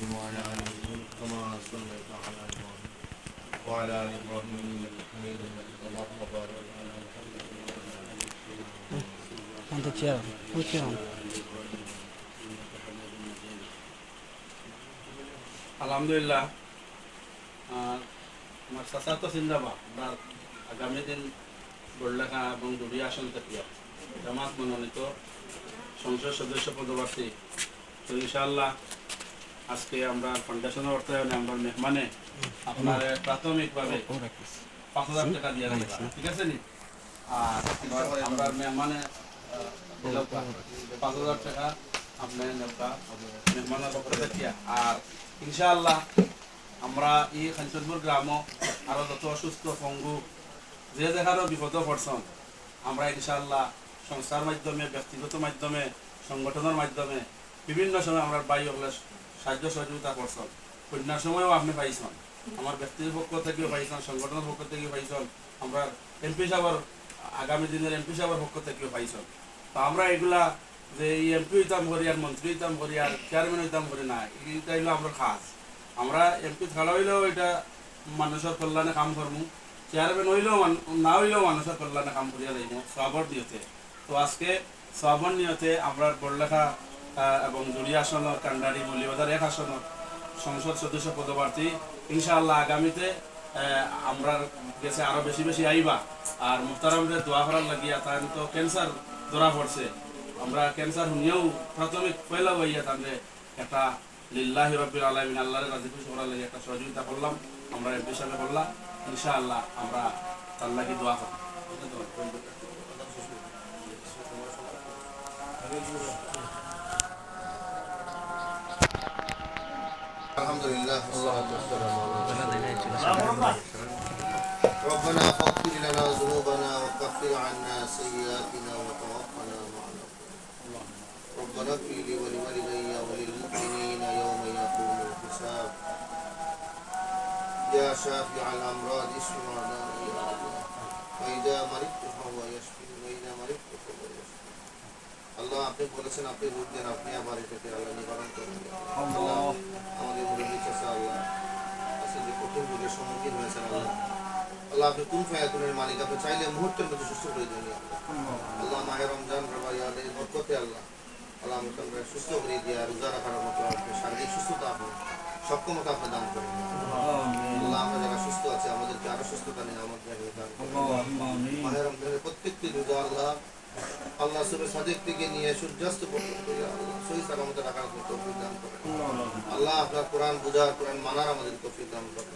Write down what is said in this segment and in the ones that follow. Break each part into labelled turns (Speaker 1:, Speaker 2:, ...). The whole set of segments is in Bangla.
Speaker 1: وعلى آل إبراهيم كما صليت على إبراهيم وعلى آل إبراهيم إنك حميد مجيد اللهم بارك على محمد وعلى آل محمد
Speaker 2: Quanto te amo? Eu te amo.
Speaker 3: আলহামদুলিল্লাহ আহ, আমার চাচা তো চিন্তাবা আপনার আগামী দিন বড়লেখা এবং দুবি আসন থেকে জামাত মনোনীত সংসদ সদস্য পদপ্রার্থী তো ইনশাআল্লাহ আজকে আমরা ফাউন্ডেশনের অর্থায়নে আমরা মেহমানে আপনার প্রাথমিকভাবে পাঁচ হাজার টাকা দিয়ে ঠিক আছে নি? আর আমরা মেহমানে পাঁচ হাজার টাকা, আপনি আর ইনশাআল্লাহ আমরা এই খাঞ্চনপুর গ্রাম আরও যত অসুস্থ, পঙ্গু, যে যেখানে বিপদ পড়ছেন, আমরা ইনশাআল্লাহ সংস্থার মাধ্যমে, ব্যক্তিগত মাধ্যমে, সংগঠনের মাধ্যমে, বিভিন্ন সময় আমরা ওগুলো সাহায্য সহযোগিতা করছেন। কন্যার সময়ও আপনি পাইছেন। আমার ব্যক্তির পক্ষ থেকেও পাইছেন সংগঠনের পক্ষ থেকেও পাইছেন আমরা এমপি সাহেবের আগামী দিনের এমপি সাহেবের পক্ষ থেকেও পাইছেন। তো আমরা এগুলা যে এই এমপি হইতাম করি আর মন্ত্রী হইতাম করি আর চেয়ারম্যান হইতাম করি না এইটা হইল আমরা খাস। আমরা এমপি খেলা হইলেও এটা মানুষের কল্যাণে কাম করব চেয়ারম্যান হইলেও না হইলেও মানুষের কল্যাণে কাম করিয়া যাইব সবর নিয়তে তো আজকে সবর নিয়তে আমরা বড়লেখা এবং জুড়ি আসন কান্ডারি মলিবাজার এক আসন সংসদ সদস্য পদপ্রার্থী, ইনশাআল্লাহ আগামীতে আমরা গেছে আরও বেশি বেশি আইবা। আর মুক্তারামদের দোয়া করার লাগিয়া তার তো ক্যান্সার ধরা পড়ছে। আমরা ক্যান্সার শুনিয়েও প্রাথমিক পয়লা হইয়া তাদের একটা লিল্লাহি রব্বিল আলামিন আল্লাহর রাজি খুশি করার লাগে একটা সহযোগিতা করলাম। আমরা এমপি সাহেব করলাম ইনশাআল্লাহ আমরা তার লাগি দোয়া করব।
Speaker 1: الحمد لله والصلاة والسلام على رسول الله ربنا فاغفر لنا ذنوبنا وكفر عنا سيئاتنا وتوفنا مع الأبرار ربنا اغفر لي ولوالدي وللمؤمنين يوم يقوم الحساب يا شافع الأمراض اشف مرضانا يا الله وإذا مرضت فهو يشفي وإذا مرضت فهو يشفي আল্লাহ আপনি বলেছেন আপনি রূপ দেন আপনি আবার এটাকে আল্লাহ নিবারণ করুন আল্লাহ কঠিন সম্মুখীন হয়েছেন আল্লাহ। আল্লাহ আপনি কোন ফায়াকুনের মালিক? আপনি চাইলে মুহূর্তের মধ্যে সুস্থ করে দেন আল্লাহ মাহে রমজান রবাই আলের বরকতে আল্লাহ। আল্লাহ আমি সুস্থ করে দিয়ে রোজা রাখার মতো আপনি শারীরিক সুস্থতা আপনি, সক্ষমতা আপনি দান করেন। আল্লাহ আমরা যারা সুস্থ আছে, আমাদেরকে আরও সুস্থতা নিয়ে আমাদের দান মাহে রমজানের প্রত্যেকটি রোজা আল্লাহ আল্লাহ সুবে সাদেক থেকে নিয়ে সূর্যাস্ত পর্যন্ত সহি সালামতে রাখার তৌফিক দান করেন। আল্লাহ আপনার কোরআন বোঝার, কোরআন মানার আমাদের তৌফিক দান করেন।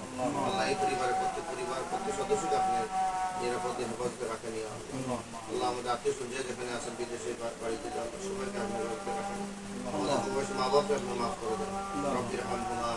Speaker 1: এই পরিবারের প্রত্যেক পরিবার প্রত্যেক সদস্যকে আপনি নিরাপদে হেফাজতে রাখেন আল্লাহ আমাদের আত্মীয় স্বজন যেখানে আছেন বিদেশে বাড়িতে যান সবাইকে আপনি হেফাজতে রাখেন। আমাদের মা বাপকে আপনি মাফ করে দেন। রব্বির হামহুমা